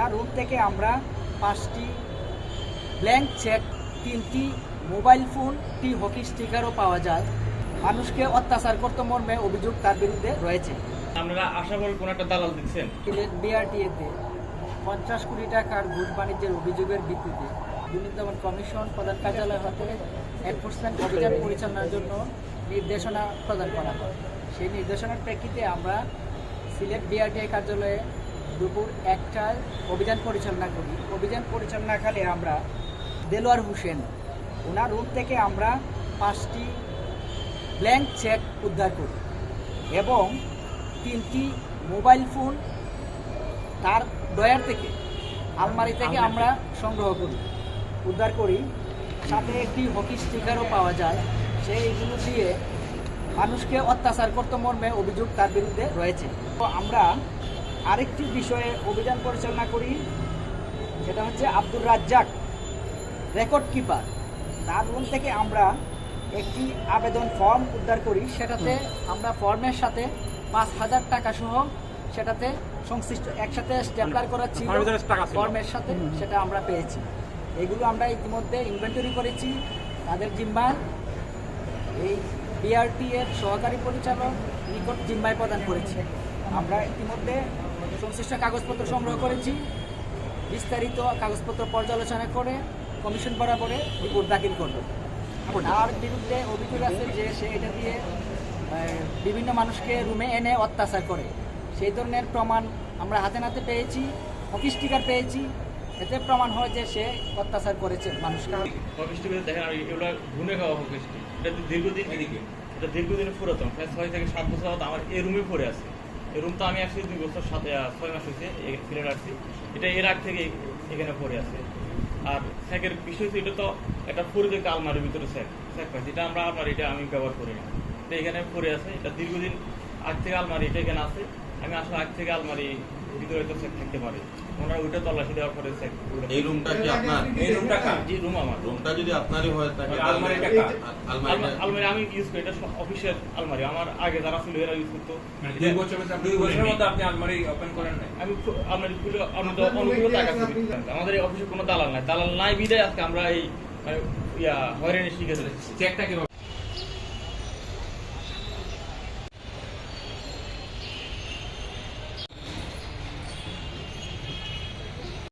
ওনার room থেকে আমরা পাঁচটি ব্ল্যাঙ্ক চেক তিনটি মোবাইল ফোন টি হকি স্টিকারও পাওয়া যায়। মানুষকে অত্যাচার করতে মর্মে অভিযোগ তার বিরুদ্ধে রয়েছে। আপনারা আশা করি কোন একটা দালাল দিচ্ছেন বিআরটিএতে পঞ্চাশ কোটি টাকার ঘুষ বাণিজ্যের অভিযোগের ভিত্তিতে দুর্নীতি দমন কমিশন প্রধান কার্যালয় হতে এনফোর্সমেন্ট অভিযান পরিচালনার জন্য নির্দেশনা প্রদান করা হয়। সেই নির্দেশনার প্রেক্ষিতে আমরা সিলেট বিআরটিআই কার্যালয়ে দুপুর একটায় অভিযান পরিচালনা করি। অভিযান পরিচালনাকালে আমরা দেলোয়ার হোসেন ওনার রুম থেকে আমরা পাঁচটি ব্ল্যাঙ্ক চেক উদ্ধার করি এবং তিনটি মোবাইল ফোন তার ডয়ার থেকে আলমারি থেকে আমরা সংগ্রহ করি উদ্ধার করি। সাথে একটি হকি স্টিকারও পাওয়া যায়। সেইগুলো দিয়ে মানুষকে অত্যাচার করতে মর্মে অভিযোগ তার বিরুদ্ধে রয়েছে। তো আমরা আরেকটি বিষয়ে অভিযান পরিচালনা করি। সেটা হচ্ছে আব্দুর রাজ্জাক রেকর্ড কিপার তার রুম থেকে আমরা একটি আবেদন ফর্ম উদ্ধার করি। সেটাতে আমরা ফর্মের সাথে পাঁচ হাজার টাকা সহ সেটাতে সংশ্লিষ্ট একসাথে করা ফর্মের ভিতরে টাকা ছিল। ফর্মের সাথে সেটা আমরা পেয়েছি। এগুলো আমরা ইতিমধ্যে ইনভেন্টরি করেছি। তাদের জিম্মায় এই বিআরটি এর সহকারী পরিচালক নিকট জিম্মায় প্রদান করেছে। আমরা ইতিমধ্যে সংশ্লিষ্ট কাগজপত্র সংগ্রহ করেছি। বিস্তারিত কাগজপত্র পর্যালোচনা করে কমিশন বরাবরে রিপোর্ট দাখিল করব। তার বিরুদ্ধে অভিযোগ আছে যে সে এটা দিয়ে বিভিন্ন মানুষকে রুমে এনে অত্যাচার করে। সেই ধরনের প্রমাণ আমরা হাতে নাতে পেয়েছি হকি স্টিকার পেয়েছি। এতে প্রমাণ হয় যে সে অত্যাচার করেছে মানুষকে। দেখেন এগুলো খাওয়া এটা দীর্ঘদিন এটা দীর্ঘদিনের পুরাতন প্রায় ছয় থেকে সাত বছর আমার এই রুমে পড়ে আছে। এই রুম তো আমি আসছি দুই বছর সাথে ছয় মাস হয়েছে ফিরে আসছি। এটা এর আগ থেকে এখানে পড়ে আছে। আর স্যাকের বিষয় এটা তো একটা পরিচিত আলমারির ভিতরে স্যাক স্যাক পাইছি এটা আমরা আলমারি, এটা আমি ব্যবহার করি না। এটা এখানে পড়ে আছে, এটা দীর্ঘদিন আগ থেকে আলমারি, এটা এখানে আছে। আমি আসলে আগ থেকে আলমারি ভিতরে হয়তো থাকতে পারে। ওনারা ওইটা তল্লাশি দেওয়ার পরে এই রুমটা কি আপনার? এই রুমটা কার? জি রুম আমার। রুমটা যদি আপনারই হয় থাকে আলমারিটা তাহলে- কার? আলমারিটা আলমারি আমি ইউজ করি এটা অফিসের আলমারি। আমার আগে যারা ছিল এরা ইউজ করতো। মানে দুই বছর দুই বছরের মধ্যে আপনি আলমারি ওপেন করেন নাই? আমি আলমারি খুলে টাকা করি আমাদের এই অফিসে কোনো দালাল নাই। দালাল নাই বিদায় আজকে আমরা এই মানে ইয়া হয়রানি শিখে চলেছি। চেকটা কীভাবে